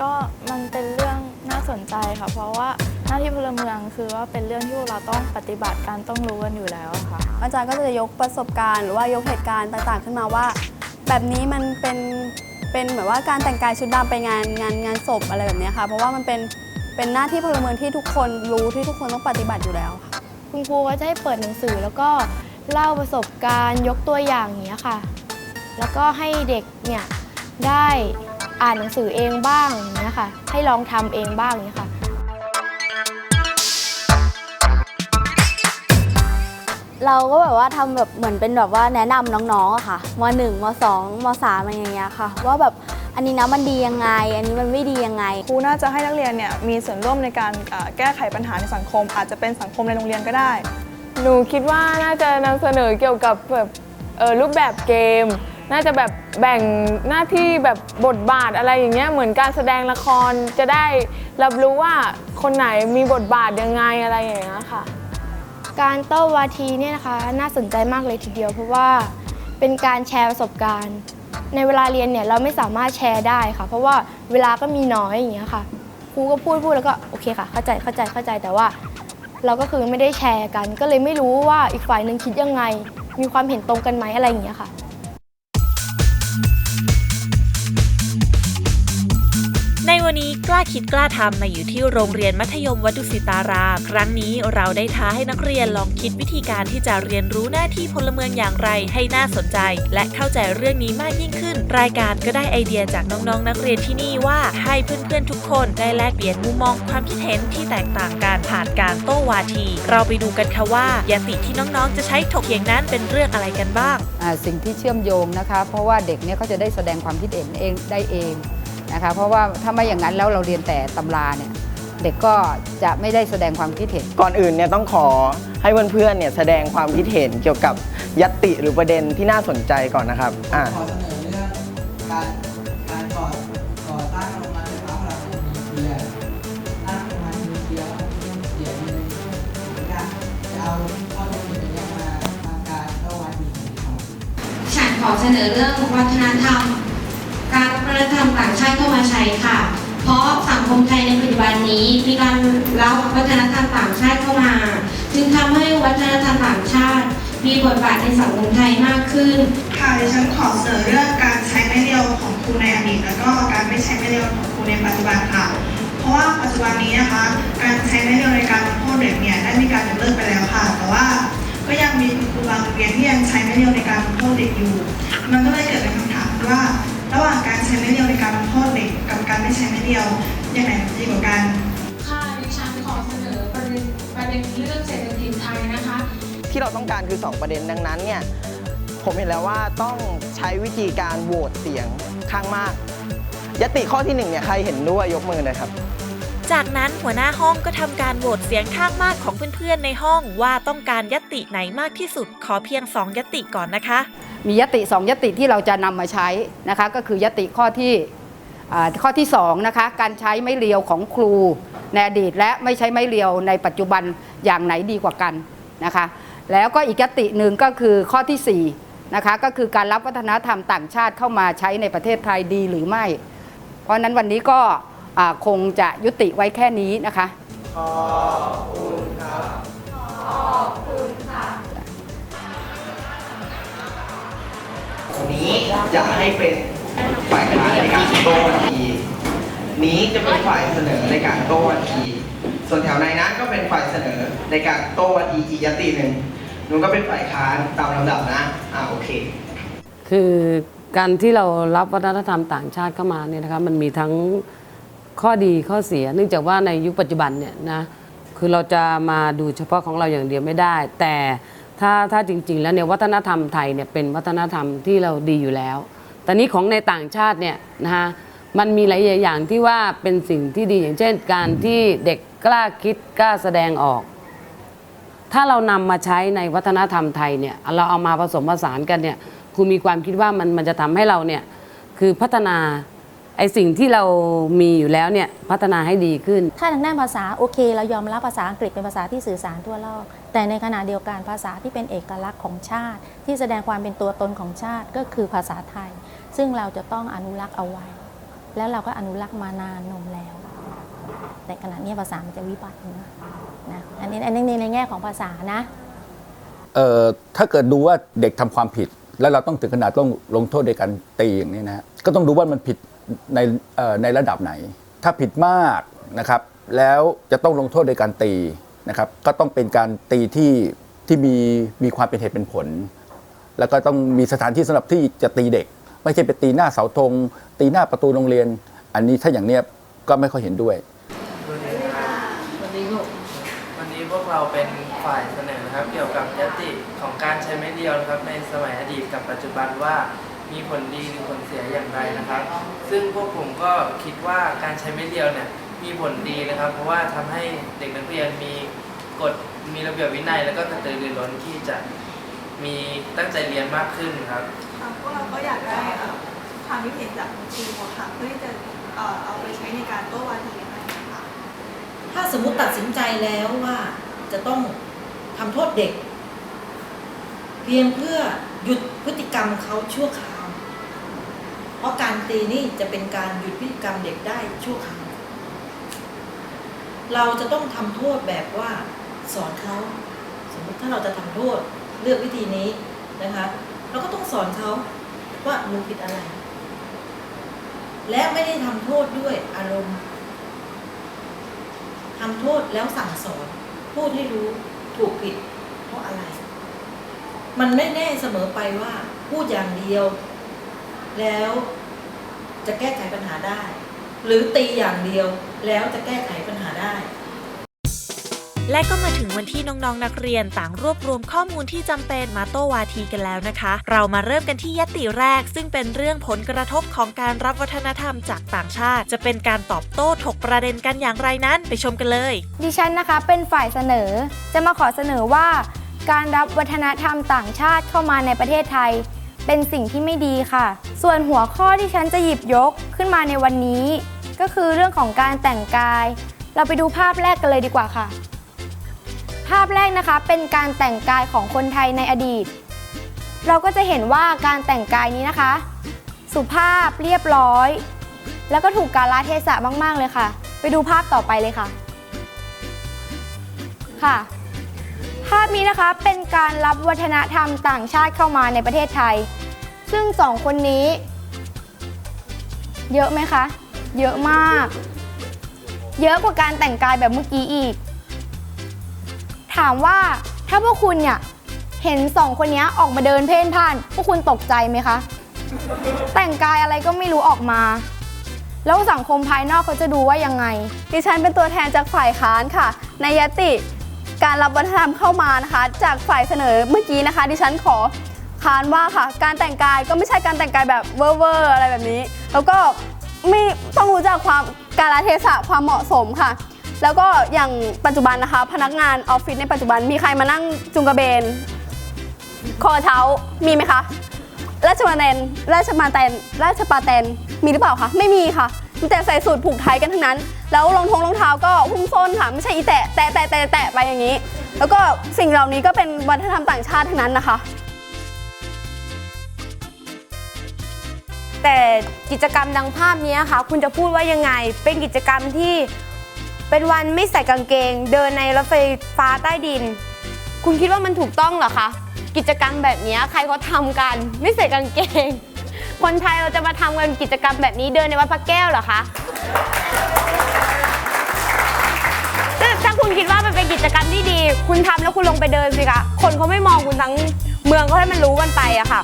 ก็มันเป็นเรื่องน่าสนใจค่ะ เพราะว่าหน้าที่พลเมืองคือว่าเป็นเรื่องที่พวกเราต้องปฏิบัติการต้องรู้กันอยู่แล้วค่ะ อาจารย์ก็จะยกประสบการณ์หรือว่ายกเหตุการณ์ต่างๆ ขึ้นมาว่า แบบนี้มันเป็นเป็นเหมือนว่าการแต่งกายชุดดำไปงานงานงานศพอะไรแบบนี้ค่ะ เพราะว่ามันเป็นเป็นหน้าที่พลเมืองที่ทุกคนรู้ที่ทุกคนต้องปฏิบัติอยู่แล้วค่ะ คุณครูก็จะให้เปิดหนังสือแล้วก็เล่าประสบการณ์ยกตัวอย่างอย่างเงี้ยค่ะ แล้วก็ให้เด็กเนี่ยได้ อ่านหนังสือเองบ้างอย่างเงี้ยค่ะ ให้ลองทำเองบ้างอย่างเงี้ยค่ะ เราก็แบบว่าทำแบบเหมือนเป็นแบบว่าแนะนำน้องๆอะค่ะม .1 ม .2 ม .3 อะไรอย่างเงี้ยค่ะ ว่าแบบอันนี้นะมันดียังไง อันนี้มันไม่ดียังไง ครูน่าจะให้นักเรียนเนี่ยมีส่วนร่วมในการเอ่อแก้ไขปัญหาในสังคม อาจจะเป็นสังคมในโรงเรียนก็ได้ หนูคิดว่าน่าจะนำเสนอเกี่ยวกับแบบเออรูปแบบเกม น่าจะแบบแบ่งหน้าที่แบบบทบาทอะไรอย่างเงี้ยเหมือนการแสดงละครจะได้รับรู้ว่าคนไหนมีบทบาทยังไงอะไรอย่างเงี้ยค่ะ การโต้วาทีเนี่ยนะคะ น่าสนใจมากเลยทีเดียว เพราะว่าเป็นการแชร์ประสบการณ์ ในเวลาเรียนเนี่ยเราไม่สามารถแชร์ได้ค่ะ เพราะว่าเวลาก็มีน้อยอย่างเงี้ยค่ะครูก็พูดพูดแล้วก็โอเคค่ะ เข้าใจเข้าใจเข้าใจแต่ว่า เราก็คือไม่ได้แชร์กัน ก็เลยไม่รู้ว่าอีกฝ่ายหนึ่งคิดยังไง มีความเห็นตรงกันไหมอะไรอย่างเงี้ยค่ะ ในวันนี้กล้าคิดกล้าทำมาอยู่ที่โรงเรียนมัธยมวัดุสิตาราม ครั้งนี้เราได้ท้าให้นักเรียนลองคิดวิธีการที่จะเรียนรู้หน้าที่พลเมืองอย่างไรให้น่าสนใจ และเข้าใจเรื่องนี้มากยิ่งขึ้น รายการก็ได้ไอเดียจากน้องๆนักเรียนที่นี่ว่าให้เพื่อนๆทุกคนได้แลกเปลี่ยนมุมมองความคิดเห็นที่แตกต่างกันผ่านการโต้วาที เราไปดูกันค่ะว่ายติที่น้องๆ จะใช้ถกเถียงนั้นเป็นเรื่องอะไรกันบ้าง สิ่งที่เชื่อมโยงนะคะ เพราะว่าเด็กเนี่ยเขาจะได้แสดงความคิดเห็นเองได้เอง นะคะเพราะว่าถ้าไม่อย่างนั้นแล้วเราเรียนแต่ตำราเนี่ยเด็กก็จะไม่ได้แสดงความคิดเห็น ก่อนอื่นเนี่ยต้องขอให้เพื่อนๆเนี่ยแสดงความคิดเห็นเกี่ยวกับยัตติหรือประเด็นที่น่าสนใจก่อนนะครับอ่าขอเสนอเรื่องการการก่อก่อตั้งโรงงานไฟฟ้าพลังงานนิวเคลียร์ตั้งโรงงานนิวเคลียร์แล้วก็มีเสียงในเหมือนกันจะเอาข้อเสนอนี้มาทำการเข้าวันนี้ครับฉันขอเสนอเรื่องวัฒนธรรมกา รรับวัฒนธรรมต่างชาติเข้ามาใช้ค่ะ เพราะสังคมไทยในปัจจุบันนี้มีการรับวัฒนธรรมต่างชาติเข้ามา จึงทำให้วัฒนธรรมต่างชาติ มีบทบาทในสังคมไทยมากขึ้น ค่ะดิฉันขอเสนอเรื่องการใช้ไม้เรียวของครูในอดีต แล้วก็การไม่ใช้ไม้เรียวของครูในปัจจุบันค่ะ เพราะว่าปัจจุบันนี้นะคะ การใช้ไม้เรียวในการลงโทษเด็กเนี่ยได้มีการยกเลิกไปแล้วค่ะ แต่ว่าก็ยังมีครูบางโรงเรียนที่ยังใช้ไม้เรียวในการลงโทษเด็กอยู่ มันก็เลยเกิดเป็นคำถามว่า ระหว่างการใช้ไม้เรียวในการลงโทษเด็กกับการไม่ใช้ไม้เรียวอย่างไหนดีกว่ากัน ค่ะดิฉันขอเสนอประเด็นประเด็นเรื่องเศรษฐกิจไทยนะคะ ที่เราต้องการคือ 2 ประเด็นดังนั้นเนี่ยผมเห็นแล้วว่าต้องใช้วิธีการโหวตเสียงข้างมากยติข้อที่หนึ่งเนี่ยใครเห็นด้วยยกมือหน่อยครับ จากนั้นหัวหน้าห้องก็ทำการโหวตเสียงข้างมากของเพื่อนๆในห้องว่าต้องการยติไหนมากที่สุดขอเพียง 2 ยติก่อนนะคะ มียติสองยติที่เราจะนำมาใช้นะคะก็คือยติข้อที่ข้อที่สองนะคะการใช้ไม้เรียวของครูในอดีต และไม่ใช้ไม้เรียวในปัจจุบันอย่างไหนดีกว่ากันนะคะแล้วก็อีกยติหนึ่งก็คือข้อที่สี่นะคะก็คือการรับวัฒนธรรมต่างชาติเข้ามาใช้ในประเทศไทยดีหรือไม่ เพราะนั้นวันนี้ก็คงจะยุติไว้แค่นี้นะคะขอบคุณค่ะขอบคุณ นี้จะให้เป็นฝ่ายค้านในการโต้วาที นี้จะเป็นฝ่ายเสนอในการโต้วาที ส่วนแถวในนั้นก็เป็นฝ่ายเสนอในการโต้วาทีอีกยติหนึ่งหนูก็เป็นฝ่ายค้านตามลำดับนะ อ่าโอเค คือการที่เรารับวัฒนธรรมต่างชาติเข้ามาเนี่ยนะคะมันมีทั้งข้อดีข้อเสีย เนื่องจากว่าในยุคปัจจุบันเนี่ยนะคือเราจะมาดูเฉพาะของเราอย่างเดียวไม่ได้ แต่ ถ้าถ้าจริง ๆ แล้วเนี่ยวัฒนธรรมไทยเนี่ยเป็นวัฒนธรรมที่เราดีอยู่แล้ว แต่นี้ของในต่างชาติเนี่ยนะคะมันมีหลายอย่างที่ว่าเป็นสิ่งที่ดีอย่างเช่น การที่เด็กกล้าคิดกล้าแสดงออก ถ้าเรานำมาใช้ในวัฒนธรรมไทยเนี่ยเราเอามาผสมผสานกันเนี่ยครูมีความคิดว่ามันมันจะทำให้เราเนี่ยคือพัฒนา ไอสิ่งที่เรามีอยู่แล้วเนี่ยพัฒนาให้ดีขึ้น ถ้าทางด้านภาษาโอเค เรายอมรับภาษาอังกฤษเป็นภาษาที่สื่อสารทั่วโลก แต่ในขณะเดียวกันภาษาที่เป็นเอกลักษณ์ของชาติ ที่แสดงความเป็นตัวตนของชาติก็คือภาษาไทย ซึ่งเราจะต้องอนุรักษ์เอาไว้ แล้วเราก็อนุรักษ์มานานนมแล้ว แต่ขณะนี้ภาษามันจะวิบัตินะนะอันนี้อันนี้ในแง่ของภาษานะเอ่อถ้าเกิดดูว่าเด็กทำความผิด แล้วเราต้องถึงขนาดต้องลงโทษโดยการตีอย่างนี้นะฮะก็ต้องดูว่ามันผิด ในเอ่อในระดับไหน ถ้าผิดมากนะครับ แล้วจะต้องลงโทษโดยการตีนะครับ ก็ต้องเป็นการตีที่ที่มีมีความเป็นเหตุเป็นผล แล้วก็ต้องมีสถานที่สำหรับที่จะตีเด็ก ไม่ใช่ไปตีหน้าเสาธง ตีหน้าประตูโรงเรียน อันนี้ถ้าอย่างเนี้ยก็ไม่ค่อยเห็นด้วยวันนี้ลูกวันนี้พวกเราเป็นฝ่ายเสนอนะครับ เกี่ยวกับยติของการใช้ไม้เรียวนะครับในสมัยอดีตกับปัจจุบันว่า มีผลดีหรือผลเสียอย่างไรนะครับ ซึ่งพวกผมก็คิดว่าการใช้ไม้เรียวเนี่ยมีผลดีนะครับ เพราะว่าทำให้เด็กนักเรียนมีกฎมีระเบียบวินัย แล้วก็กระตือรือร้นที่จะมีตั้งใจเรียนมากขึ้นครับค่ะพวกเราก็อยากได้เอ่อความคิดเห็นจากคุณครูอะค่ะเพื่อที่จะเอ่อเอาไปใช้ในการโต้วาทีอะไรอย่างเงี้ยค่ะถ้าสมมุติตัดสินใจแล้วว่าจะต้องทำโทษเด็ก เพียงเพื่อหยุดพฤติกรรมเขาชั่วคราว เพราะการตีนี่จะเป็นการหยุดพฤติกรรมเด็กได้ชั่วคราวเราจะต้องทำโทษแบบว่าสอนเขาสมมติถ้าเราจะทำโทษเลือกวิธีนี้นะคะเราก็ต้องสอนเขาว่าหนูผิดอะไร และไม่ได้ทำโทษด้วยอารมณ์ทำโทษแล้วสั่งสอนพูดให้รู้ถูกผิดเพราะอะไร มันไม่แน่เสมอไปว่าพูดอย่างเดียว แล้วจะแก้ไขปัญหาได้ หรือตีอย่างเดียวแล้วจะแก้ไขปัญหาได้และก็มาถึงวันที่น้องๆนนักเรียนต่างรวบรวมข้อมูลที่จำเป็นมาโต้วาทีกันแล้วนะคะ เรามาเริ่มกันที่ยติแรก ซึ่งเป็นเรื่องผลกระทบของการรับวัฒนธรรมจากต่างชาติ จะเป็นการตอบโต้ถกประเด็นกันอย่างไรนั้นไปชมกันเลย ดิฉันนะคะเป็นฝ่ายเสนอ จะมาขอเสนอว่า การรับวัฒนธรรมต่างชาติเข้ามาในประเทศไทย เป็นสิ่งที่ไม่ดีค่ะ ส่วนหัวข้อที่ฉันจะหยิบยกขึ้นมาในวันนี้ ก็คือเรื่องของการแต่งกาย เราไปดูภาพแรกกันเลยดีกว่าค่ะ ภาพแรกนะคะเป็นการแต่งกายของคนไทยในอดีต เราก็จะเห็นว่าการแต่งกายนี้นะคะ สุภาพเรียบร้อย แล้วก็ถูกกาลเทศะมาก ๆ เลยค่ะ ไปดูภาพต่อไปเลยค่ะ ค่ะ ภาพนี้นะคะเป็นการรับวัฒนธรรมต่างชาติเข้ามาในประเทศไทย ซึ่งสองคนนี้ เยอะไหมคะ เยอะมาก เยอะกว่าการแต่งกายแบบเมื่อกี้อีก ถามว่าถ้าพวกคุณเนี่ยเห็นสองคนนี้ออกมาเดินเพ่นพ่าน พวกคุณตกใจไหมคะ แต่งกายอะไรก็ไม่รู้ออกมา แล้วสังคมภายนอกเขาจะดูว่ายังไง ดิฉันเป็นตัวแทนจากฝ่ายค้านค่ะ ในยติ การรับวัฒนธรรมเข้ามานะคะ จากฝ่ายเสนอเมื่อกี้นะคะ ดิฉันขอค้านว่าค่ะ การแต่งกายก็ไม่ใช่การแต่งกายแบบเวอร์เวอร์อะไรแบบนี้ แล้วก็ไม่ต้องรู้จักความกาลเทศะความเหมาะสมค่ะ แล้วก็อย่างปัจจุบันนะคะ พนักงานออฟฟิศในปัจจุบันมีใครมานั่งจุงกระเบน คอเช้ามีไหมคะราชมาแตนราชมาแตนราชปาแตนมีหรือเปล่าคะไม่มีค่ะ มีแต่ใส่สูตรผูกไทยกันทั้งนั้น แล้วรองทงรองเท้าก็หุ้มส้นค่ะไม่ใช่อีแตะแตะแตะแตะแตะไปอย่างนี้ แล้วก็สิ่งเหล่านี้ก็เป็นวัฒนธรรมต่างชาติทั้งนั้นนะคะ แต่กิจกรรมดังภาพนี้ค่ะ คุณจะพูดว่ายังไง เป็นกิจกรรมที่เป็นวันไม่ใส่กางเกง เดินในรถไฟฟ้าใต้ดิน คุณคิดว่ามันถูกต้องเหรอคะ กิจกรรมแบบนี้ใครเขาทำกัน ไม่ใส่กางเกง คนไทยเราจะมาทำกันกิจกรรมแบบนี้เดินในวัดพระแก้วเหรอคะถ้าถ้าคุณคิดว่ามันเป็นกิจกรรมที่ดี คุณทำแล้วคุณลงไปเดินสิคะคนเขาไม่มองคุณทั้งเมืองก็ให้มันรู้กันไปอะค่ะ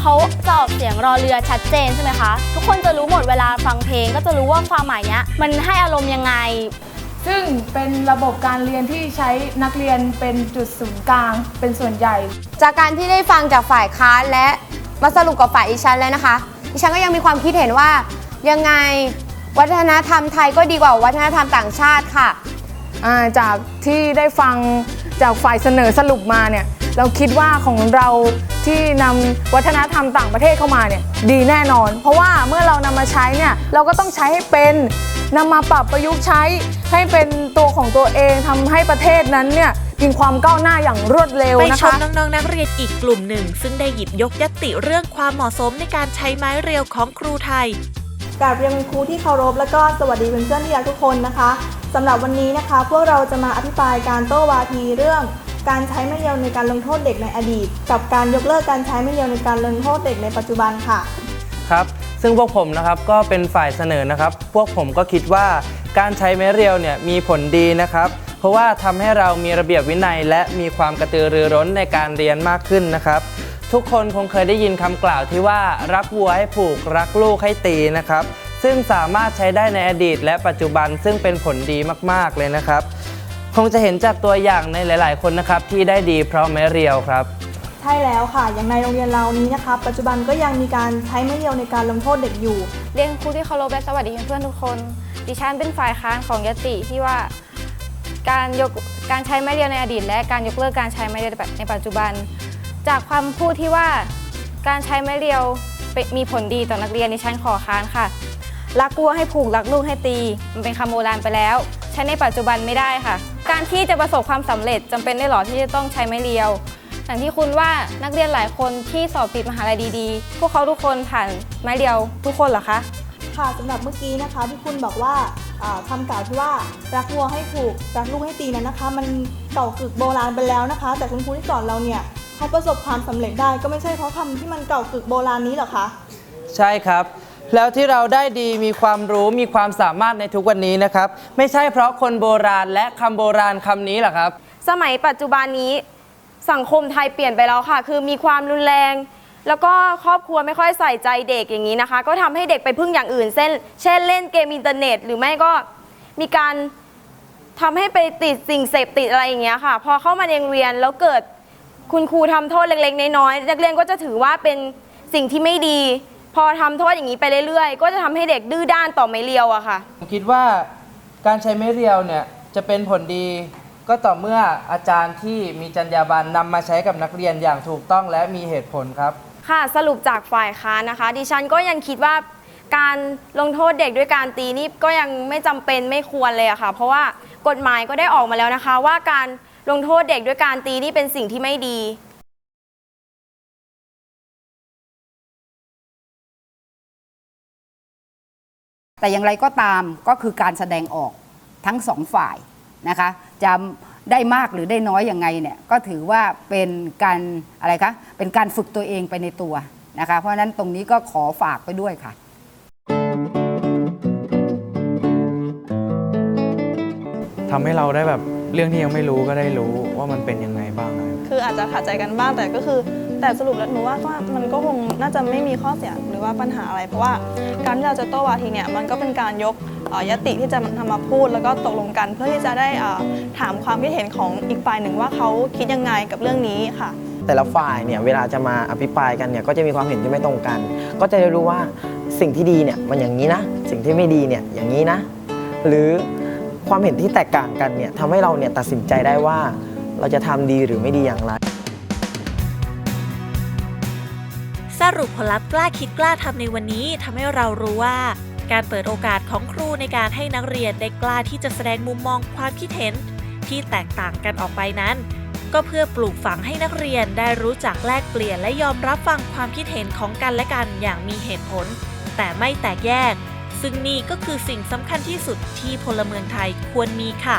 เขาจะออกเสียงรอเรือชัดเจนใช่ไหมคะ ทุกคนจะรู้หมดเวลาฟังเพลงก็จะรู้ว่าความหมายเนี้ยมันให้อารมณ์ยังไง ซึ่งเป็นระบบการเรียนที่ใช้นักเรียนเป็นจุดศูนย์กลางเป็นส่วนใหญ่ จากการที่ได้ฟังจากฝ่ายค้านและ มาสรุปกับฝ่ายดิฉันแล้วนะคะ ดิฉันก็ยังมีความคิดเห็นว่ายังไงวัฒนธรรมไทยก็ดีกว่าวัฒนธรรมต่างชาติค่ะ อ่าจากที่ได้ฟังจากฝ่ายเสนอสรุปมาเนี่ยเราคิดว่าของเราที่นำวัฒนธรรมต่างประเทศเข้ามาเนี่ยดีแน่นอน เพราะว่าเมื่อเรานำมาใช้เนี่ยเราก็ต้องใช้ให้เป็น นำมาปรับประยุกต์ใช้ให้เป็นตัวของตัวเองทำให้ประเทศนั้นเนี่ยมีความก้าวหน้าอย่างรวดเร็วไปนะชมคะน้องๆนักเรียนอีกกลุ่มหนึ่ง ซึ่งได้หยิบยกยติเรื่องความเหมาะสมในการใช้ไม้เรียวของครูไทยกราบเรียนคุณครูที่เคารพแล้วก็สวัสดีเพื่อนๆที่รักทุกคนนะคะสำหรับวันนี้นะคะ พวกเราจะมาอภิปรายการโต้วาทีเรื่อง การใช้ไม้เรียวในการลงโทษเด็กในอดีต กับการยกเลิกการใช้ไม้เรียวในการลงโทษเด็กในปัจจุบันค่ะ ครับ ซึ่งพวกผมนะครับก็เป็นฝ่ายเสนอนะครับ พวกผมก็คิดว่าการใช้ไม้เรียวเนี่ยมีผลดีนะครับ เพราะว่าทำให้เรามีระเบียบวินัย และมีความกระตือรือร้นในการเรียนมากขึ้นนะครับ ทุกคนคงเคยได้ยินคำกล่าวที่ว่ารักวัวให้ผูกรักลูกให้ตีนะครับ ซึ่งสามารถใช้ได้ในอดีต และปัจจุบันซึ่งเป็นผลดีมากๆเลยนะครับ คงจะเห็นจากตัวอย่างในหลาย ๆ คนนะครับที่ได้ดีเพราะไม้เรียวครับ ใช่แล้วค่ะ อย่างในโรงเรียนเรานี้นะคะปัจจุบันก็ยังมีการใช้ไม้เรียวในการลงโทษเด็กอยู่ เรียนครูที่เคารพและสวัสดีเพื่อนๆทุกคน ดิฉันเป็นฝ่ายค้านของยติที่ว่าการยกการใช้ไม้เรียวในอดีต และการยกเลิกการใช้ไม้เรียวในปัจจุบัน จากความพูดที่ว่าการใช้ไม้เรียวมีผลดีต่อนักเรียนดิฉันขอค้านค่ะรักวัวให้ผูกรักลูกให้ตี มันเป็นคำโบราณไปแล้วใช้ในปัจจุบันไม่ได้ค่ะ การที่จะประสบความสำเร็จจำเป็นได้หรอที่จะต้องใช้ไม้เรียว อย่างที่คุณว่านักเรียนหลายคนที่สอบติดมหาลัยดีๆ พวกเขาทุกคนผ่านไม้เรียวทุกคนเหรอคะ ค่ะสำหรับเมื่อกี้นะคะที่คุณบอกว่าอ่าคำกล่าวที่ว่ารักวัวให้ผูกรักลูกให้ตีนั้นนะคะ มันเก่ากึกโบราณไปแล้วนะคะ แต่คุณครูที่สอนเราเนี่ยเขาประสบความสำเร็จได้ก็ไม่ใช่เพราะคำที่มันเก่ากึกโบราณนี้หรอคะ ใช่ครับ แล้วที่เราได้ดีมีความรู้มีความสามารถในทุกวันนี้นะครับ ไม่ใช่เพราะคนโบราณและคำโบราณคำนี้หรอกครับ สมัยปัจจุบันนี้ สังคมไทยเปลี่ยนไปแล้วค่ะ คือมีความรุนแรง แล้วก็ครอบครัวไม่ค่อยใส่ใจเด็กอย่างนี้นะคะ ก็ทำให้เด็กไปพึ่งอย่างอื่นเช่นเช่นเล่นเกมอินเทอร์เน็ต หรือไม่ก็มีการทำให้ไปติดสิ่งเสพติดอะไรอย่างเงี้ยค่ะ พอเข้ามาในโรงเรียนแล้วเกิดคุณครูทำโทษเล็กๆน้อยๆนักเรียนก็จะถือว่าเป็นสิ่งที่ไม่ดี พอทำโทษอย่างนี้ไปเรื่อยๆ ก็จะทำให้เด็กดื้อด้านต่อไม่เรียวอะค่ะ คิดว่าการใช้ไม้เรียวเนี่ยจะเป็นผลดี ก็ต่อเมื่ออาจารย์ที่มีจรรยาบรรณนำมาใช้กับนักเรียนอย่างถูกต้องและมีเหตุผลครับ ค่ะสรุปจากฝ่ายค้านนะคะ ดิฉันก็ยังคิดว่าการลงโทษเด็กด้วยการตีนี่ก็ยังไม่จำเป็นไม่ควรเลยอะค่ะ เพราะว่ากฎหมายก็ได้ออกมาแล้วนะคะ ว่าการลงโทษเด็กด้วยการตีนี่เป็นสิ่งที่ไม่ดี แต่อย่างไรก็ตามก็คือการแสดงออกทั้งสองฝ่าย นะคะจะได้มากหรือได้น้อยยังไงเนี่ยก็ถือว่าเป็นการอะไรคะเป็นการฝึกตัวเองไปในตัวนะคะ เพราะฉะนั้นตรงนี้ก็ขอฝากไปด้วยค่ะทำให้เราได้แบบเรื่องที่ยังไม่รู้ก็ได้รู้ว่ามันเป็นยังไงบ้างอะไรคืออาจจะขัดใจกันบ้างแต่ก็คือ แต่สรุปแล้วหนูว่าก็มันก็คงน่าจะไม่มีข้อเสียหรือว่าปัญหาอะไร เพราะว่าการที่เราจะโต้วาทีเนี่ยมันก็เป็นการยกเอ่อ ยติที่จะทำมาพูดแล้วก็ตกลงกัน เพื่อที่จะได้เอ่อถามความคิดเห็นของอีกฝ่ายหนึ่งว่าเขาคิดยังไงกับเรื่องนี้ค่ะ แต่ละฝ่ายเนี่ยเวลาจะมาอภิปรายกันเนี่ยก็จะมีความเห็นที่ไม่ตรงกัน ก็จะได้รู้ว่าสิ่งที่ดีเนี่ยมันอย่างนี้นะ สิ่งที่ไม่ดีเนี่ยอย่างนี้นะ หรือความเห็นที่แตกต่างกันเนี่ยทำให้เราเนี่ยตัดสินใจได้ว่าเราจะทำดีหรือไม่ดีอย่างไรสรุปผลลัพธ์กล้าคิดกล้าทำในวันนี้ทำให้เรารู้ว่า การเปิดโอกาสของครูในการให้นักเรียนได้กล้าที่จะแสดงมุมมองความคิดเห็นที่แตกต่างกันออกไปนั้น ก็เพื่อปลูกฝังให้นักเรียนได้รู้จักแลกเปลี่ยนและยอมรับฟังความคิดเห็นของกันและกันอย่างมีเหตุผล แต่ไม่แตกแยก ซึ่งนี่ก็คือสิ่งสำคัญที่สุดที่พลเมืองไทยควรมีค่ะ